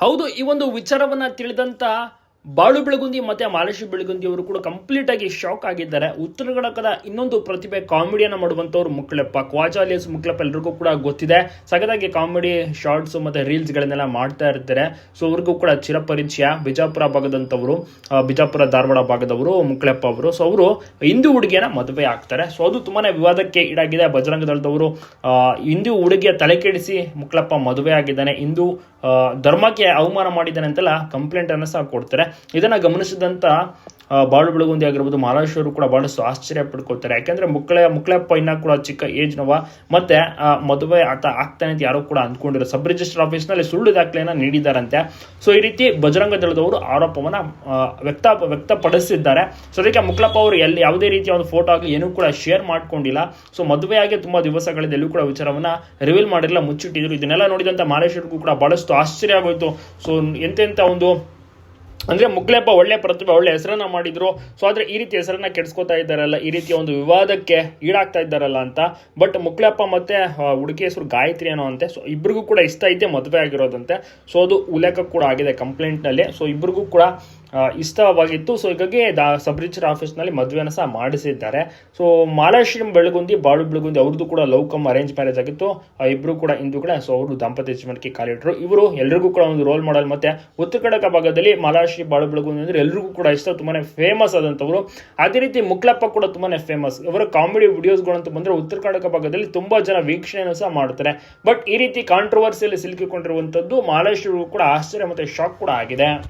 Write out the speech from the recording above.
ಹೌದು ಈ ಒಂದು ವಿಚಾರವನ್ನ ತಿಳಿದಂತ ಬಾಳು ಬೆಳಗುಂದಿ ಮತ್ತೆ ಮಾಲೇಶ್ ಬೆಳಗುಂದಿ ಅವರು ಕೂಡ ಕಂಪ್ಲೀಟ್ ಆಗಿ ಶಾಕ್ ಆಗಿದ್ದಾರೆ. ಉತ್ತರ ಕನ್ನಡದ ಇನ್ನೊಂದು ಪ್ರತಿಭೆ ಕಾಮಿಡಿಯನ್ನ ಮಾಡುವಂಥವ್ರು ಮುಕ್ಳೆಪ್ಪ ಕ್ವಾಚಾಲಿಯಸ್ ಮುಕ್ಲಪ್ಪ ಎಲ್ರಿಗೂ ಕೂಡ ಗೊತ್ತಿದೆ. ಸಗದಾಗಿ ಕಾಮಿಡಿ ಶಾರ್ಟ್ಸ್ ಮತ್ತೆ ರೀಲ್ಸ್ ಗಳನ್ನೆಲ್ಲ ಮಾಡ್ತಾ ಇರ್ತಾರೆ. ಸೊ ಅವ್ರಿಗೂ ಕೂಡ ಚಿರಪರಿಚಯ. ಬಿಜಾಪುರ ಭಾಗದಂತವರು ಆ, ಬಿಜಾಪುರ ಧಾರವಾಡ ಭಾಗದವರು ಮುಕ್ಳೆಪ್ಪ ಅವರು. ಸೊ ಅವರು ಹಿಂದೂ ಹುಡುಗಿಯನ್ನ ಮದುವೆ ಆಗ್ತಾರೆ. ಸೊ ಅದು ತುಂಬಾನೇ ವಿವಾದಕ್ಕೆ ಈಡಾಗಿದೆ. ಬಜರಂಗ ದಳದವರು ಹಿಂದೂ ಹುಡುಗಿಯ ತಲೆ ಕೆಡಿಸಿ ಮುಕ್ಳಪ್ಪ ಮದುವೆ ಆಗಿದ್ದಾನೆ. ಹಿಂದೂ ಧರ್ಮಕ್ಕೆ ಅವಮಾನ ಮಾಡಿದ್ದಾನೆ ಅಂತೆಲ್ಲ ಕಂಪ್ಲೇಂಟ್ ಅನ್ನು ಸಹ ಕೊಡ್ತಾರೆ. ಇದನ್ನ ಗಮನಿಸಿದಂತ ಆ, ಬಾಳು ಬೆಳಗುಂದಿ ಆಗಿರ್ಬೋದು ಮಹಾರಾಷ್ಟ್ರರು ಕೂಡ ಬಹಳಷ್ಟು ಆಶ್ಚರ್ಯ ಪಡ್ಕೊಳ್ತಾರೆ. ಯಾಕೆಂದರೆ ಮುಕ್ಳೆ ಮಕ್ಕಳಪ್ಪ ಇನ್ನ ಕೂಡ ಚಿಕ್ಕ ಏಜ್ ನವ. ಮತ್ತೆ ಮದುವೆ ಆತ ಆಗ್ತಾನೆ ಅಂತ ಯಾರು ಕೂಡ ಅಂದ್ಕೊಂಡಿರೋ ಸಬ್ ರಿಜಿಸ್ಟರ್ ಆಫೀಸ್ನಲ್ಲಿ ಸುಳ್ಳು ದಾಖಲೆಯನ್ನು ನೀಡಿದಾರಂತೆ ಸೊ ಈ ರೀತಿ ಬಜರಂಗ ದಳದವರು ಆರೋಪವನ್ನ ವ್ಯಕ್ತ ವ್ಯಕ್ತಪಡಿಸಿದ್ದಾರೆ. ಸೊ ಅದಕ್ಕೆ ಮುಕ್ಳಪ್ಪ ಅವರು ಎಲ್ಲಿ ಯಾವುದೇ ರೀತಿಯ ಒಂದು ಫೋಟೋ ಆಗಲಿ ಏನೂ ಕೂಡ ಶೇರ್ ಮಾಡ್ಕೊಂಡಿಲ್ಲ. ಸೊ ಮದುವೆಯಾಗಿ ತುಂಬಾ ದಿವಸಗಳಿಂದ ಎಲ್ಲೂ ಕೂಡ ವಿಚಾರವನ್ನ ರಿವೀಲ್ ಮಾಡಿರಲಿಲ್ಲ ಮುಚ್ಚಿಟ್ಟಿದ್ರು. ಇದನ್ನೆಲ್ಲ ನೋಡಿದಂತ ಮಹೇಶ್ವರಿಗೂ ಕೂಡ ಬಹಳಷ್ಟು ಆಶ್ಚರ್ಯ ಆಗೋಯಿತು. ಸೊ ಎಂತೆಂಥ ಒಂದು ಅಂದ್ರೆ ಮುಕ್ಲೆಪ್ಪ ಒಳ್ಳೆ ಪ್ರತಿಭೆ, ಒಳ್ಳೆ ಹೆಸರನ್ನ ಮಾಡಿದ್ರು. ಸೊ ಆದರೆ ಈ ರೀತಿ ಹೆಸರನ್ನ ಕೆಡಿಸ್ಕೊತಾ ಇದ್ದಾರಲ್ಲ, ಈ ರೀತಿಯ ಒಂದು ವಿವಾದಕ್ಕೆ ಈಡಾಗ್ತಾ ಇದ್ದಾರಲ್ಲ ಅಂತ. ಬಟ್ ಮುಕ್ಲೆಪ್ಪ ಮತ್ತೆ ಹುಡುಗಿ ಹೆಸರು ಗಾಯತ್ರಿ ಅನ್ನೋ ಅಂತೆ ಸೊ ಇಬ್ಬರಿಗೂ ಕೂಡ ಇಷ್ಟ ಐತೆ ಮದುವೆ ಆಗಿರೋದಂತೆ. ಸೊ ಅದು ಉಲ್ಲೇಖ ಕೂಡ ಆಗಿದೆ ಕಂಪ್ಲೇಂಟ್ನಲ್ಲಿ. ಸೊ ಇಬ್ಬರಿಗೂ ಕೂಡ ಇಷ್ಟವಾಗಿತ್ತು. ಸೊ ಹೀಗಾಗಿ ಸಬ್ ರಿಜಿಸ್ಟರ್ ಆಫೀಸ್ನಲ್ಲಿ ಮದುವೆನ ಸಹ ಮಾಡಿಸಿದ್ದಾರೆ. ಸೊ ಮಾಲಾಶ್ರೀಮ್ ಬೆಳಗುಂದಿ, ಬಾಳು ಬೆಳಗುಂದಿ ಅವ್ರದ್ದು ಕೂಡ ಲವ್ ಕಮ್ ಅರೇಂಜ್ ಮ್ಯಾರೇಜ್ ಆಗಿತ್ತು. ಆ, ಇಬ್ರು ಕೂಡ ಕೂಡ ಸೊ, ಅವರು ದಾಂಪತ್ಯ ಜೀವನಕ್ಕೆ ಕಾಲಿಟ್ಟರು ಇವರು ಎಲ್ರಿಗೂ ಕೂಡ ಒಂದು ರೋಲ್ ಮಾಡಲ್ ಮತ್ತೆ ಉತ್ತರ ಕಡಕ ಭಾಗದಲ್ಲಿ ಮಾಲಾಶ್ರೀ, ಬಾಳು ಬೆಳಗುಂದಿ ಅಂದ್ರೆ ಎಲ್ರಿಗೂ ಕೂಡ ಇಷ್ಟ, ತುಂಬಾನೇ ಫೇಮಸ್ ಆದಂತವರು ಅದೇ ರೀತಿ ಮುಕ್ಲಪ್ಪ ಕೂಡ ತುಂಬಾನೇ ಫೇಮಸ್ ಇವರ ಕಾಮಿಡಿ ವಿಡಿಯೋಸ್ಗಳಂತ ಬಂದ್ರೆ ಉತ್ತರ ಕಡಕ ಭಾಗದಲ್ಲಿ ತುಂಬಾ ಜನ ವೀಕ್ಷಣೆಯನ್ನು ಸಹ ಮಾಡ್ತಾರೆ. ಬಟ್ ಈ ರೀತಿ ಕಾಂಟ್ರವರ್ಸಿಯಲ್ಲಿ ಸಿಲುಕಿಕೊಂಡಿರುವಂಥದ್ದು ಮಾಲಾಶ್ರೀ ಕೂಡ ಆಶ್ಚರ್ಯ ಮತ್ತೆ ಶಾಕ್ ಕೂಡ ಆಗಿದೆ.